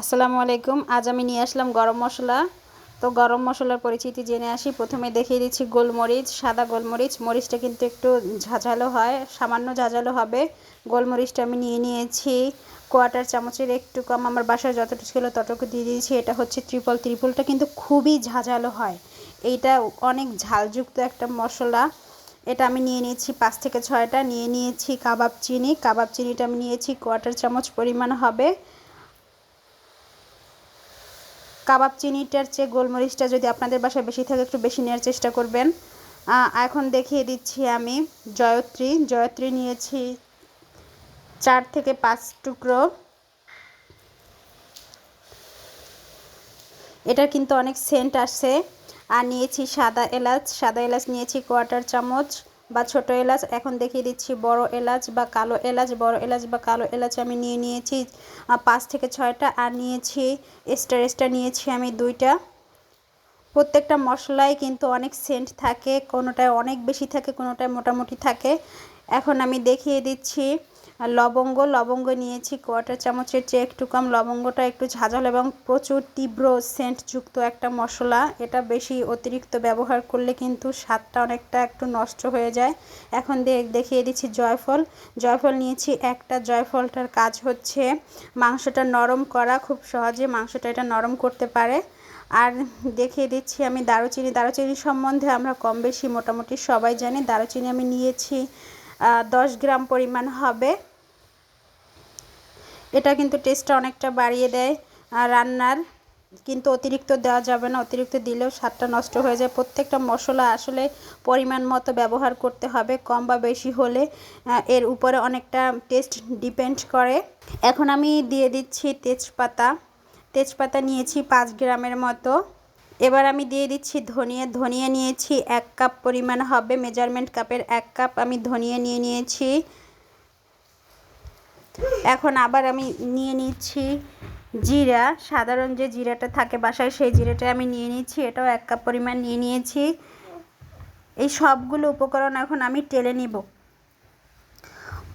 আসসালামু আলাইকুম। আজ আমি নিয়ে আসলাম গরম মশলা। তো গরম মশলার পরিচিতি জেনে আসি। প্রথমে দেখিয়ে দিচ্ছি গোলমরিচ, সাদা গোলমরিচ। মরিচটা কিন্তু একটু ঝাঁঝালো হয়, সামান্য ঝাঁঝালো হবে। গোলমরিচটা আমি নিয়ে নিয়েছি কোয়াটার চামচের একটু কম। আমার বাসায় যতটুকু ছিল ততটুকু দিয়ে দিয়েছি। এটা হচ্ছে ত্রিপল। ত্রিপলটা কিন্তু খুবই ঝাঁঝালো হয়। এইটা অনেক ঝালযুক্ত একটা মশলা। এটা আমি নিয়ে নিয়েছি পাঁচ থেকে ছয়টা। নিয়ে নিয়েছি কাবাব চিনি। কাবাব চিনিটা আমি নিয়েছি কোয়াটার চামচ পরিমাণ হবে। কাবাব চিনিটার চেয়ে গোলমরিচটা যদি আপনাদের বাসায় বেশি থাকে, একটু বেশি নেওয়ার চেষ্টা করবেন। এখন দেখিয়ে দিচ্ছি আমি জয়ত্রী। জয়ত্রী নিয়েছি চার থেকে পাঁচ টুকরো। এটার কিন্তু অনেক সেন্ট আসে। আর নিয়েছি সাদা এলাচ। সাদা এলাচ নিয়েছি কোয়ার্টার চামচ। বা ছোট এলাচ, এখন দেখিয়ে দিচ্ছি বড় এলাচ বা কালো এলাচ, বড় এলাচ বা কালো এলাচ আমি নিয়ে নিয়েছি পাঁচ থেকে ছয়টা, আর নিয়েছি স্টার স্টার নিয়েছি আমি দুইটা। প্রত্যেকটা মশলায় কিন্তু অনেক সেন্ট থাকে, কোনোটায় অনেক বেশি থাকে, কোনোটায় মোটামুটি থাকে। এখন আমি দেখিয়ে দিচ্ছি লবঙ্গ লবঙ্গ নিয়েছি কোয়াটার চামচের চেয়ে একটু কম। লবঙ্গটা একটু ঝাঁঝাল এবং প্রচুর তীব্র সেন্টযুক্ত একটা মশলা। এটা বেশি অতিরিক্ত ব্যবহার করলে কিন্তু স্বাদটা অনেকটা একটু নষ্ট হয়ে যায়। এখন দেখিয়ে দিচ্ছি জয়ফল। জয়ফল নিয়েছি একটা। জয়ফলটার কাজ হচ্ছে মাংসটা নরম করা। খুব সহজে মাংসটা এটা নরম করতে পারে। আর দেখিয়ে দিচ্ছি আমি দারুচিনি। দারুচিনি সম্বন্ধে আমরা কম বেশি মোটামুটি সবাই জানি। দারুচিনি আমি নিয়েছি দশ গ্রাম পরিমাণ হবে। এটা কিন্তু টেস্টটা অনেকটা বাড়িয়ে দেয়, আর রান্নার কিন্তু অতিরিক্ত দেওয়া যাবে না, অতিরিক্ত দিলেও স্বাদটা নষ্ট হয়ে যায়। প্রত্যেকটা মশলা আসলে পরিমাণ মতো ব্যবহার করতে হবে, কম বা বেশি হলে এর উপরে অনেকটা টেস্ট ডিপেন্ড করে। এখন আমি দিয়ে দিচ্ছি তেজপাতা তেজপাতা নিয়েছি পাঁচ গ্রামের মতো। এবার আমি দিয়ে দিচ্ছি ধনিয়া ধনিয়া নিয়েছি এক কাপ পরিমাণ হবে মেজারমেন্ট কাপের এক কাপ আমি ধনিয়া নিয়ে নিয়েছি। এখন আবার আমি নিয়ে নিচ্ছি জিরা সাধারণ যে জিরাটা থাকে বাসায়, সেই জিরাটা আমি নিয়ে নিচ্ছি, এটাও এক কাপ পরিমাণ নিয়ে নিয়েছি। এই সবগুলো উপকরণ এখন আমি টেলে নিব।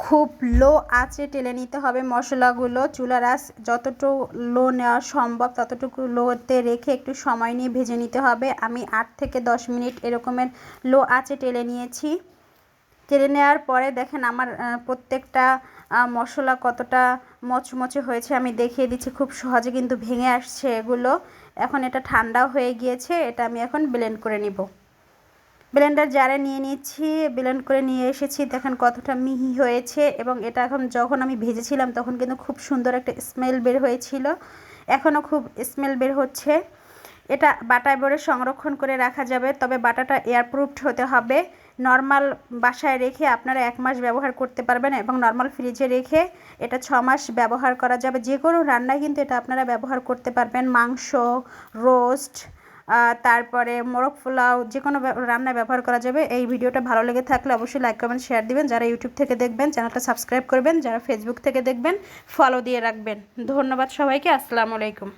খুব লো আঁচে টেলে নিতে হবে মশলাগুলো। চুলার আঁচ যতটুকু লো নেওয়া সম্ভব, ততটুকু লোতে রেখে একটু সময় নিয়ে ভেজে নিতে হবে। আমি আট থেকে দশ মিনিট এরকমের লো আঁচে টেলে নিয়েছি। টেলে নেওয়ার পরে দেখেন আমার প্রত্যেকটা মশলা কতটা মচমচে হয়েছে, আমি দেখিয়ে দিচ্ছি, খুব সহজে কিন্তু ভেঙে আসছে এগুলো। এখন এটা ঠান্ডাও হয়ে গিয়েছে, এটা আমি এখন ব্লেন্ড করে নিব। ব্লেন্ডার জারে নিয়ে নিচ্ছি ব্লেন্ড করে নিয়ে এসেছি, দেখেন কতটা মিহি হয়েছে এবং এটা এখন যখন আমি ভেজেছিলাম তখন কিন্তু খুব সুন্দর একটা স্মেল বের হয়েছিল। এখনও খুব স্মেল বের হচ্ছে। এটা বাটায় ভরে সংরক্ষণ করে রাখা যাবে, তবে বাটাটা এয়ারপ্রুফড হতে হবে। নর্মাল বাসায় রেখে আপনারা এক মাস ব্যবহার করতে পারবেন এবং নর্মাল ফ্রিজে রেখে এটা ছ মাস ব্যবহার করা যাবে। যে কোনো রান্নায় কিন্তু এটা আপনারা ব্যবহার করতে পারবেন। মাংস রোস্ট তারপরে মোরগ পোলাও, যে কোনো রান্নায় ব্যবহার করা যাবে। এই ভিডিওটা ভালো লেগে থাকলে অবশ্যই লাইক কমেন্ট শেয়ার দিবেন। যারা ইউটিউব থেকে দেখবেন, চ্যানেলটা সাবস্ক্রাইব করবেন। যারা ফেসবুক থেকে দেখবেন ফলো দিয়ে রাখবেন। ধন্যবাদ সবাইকে। আসসালামু আলাইকুম।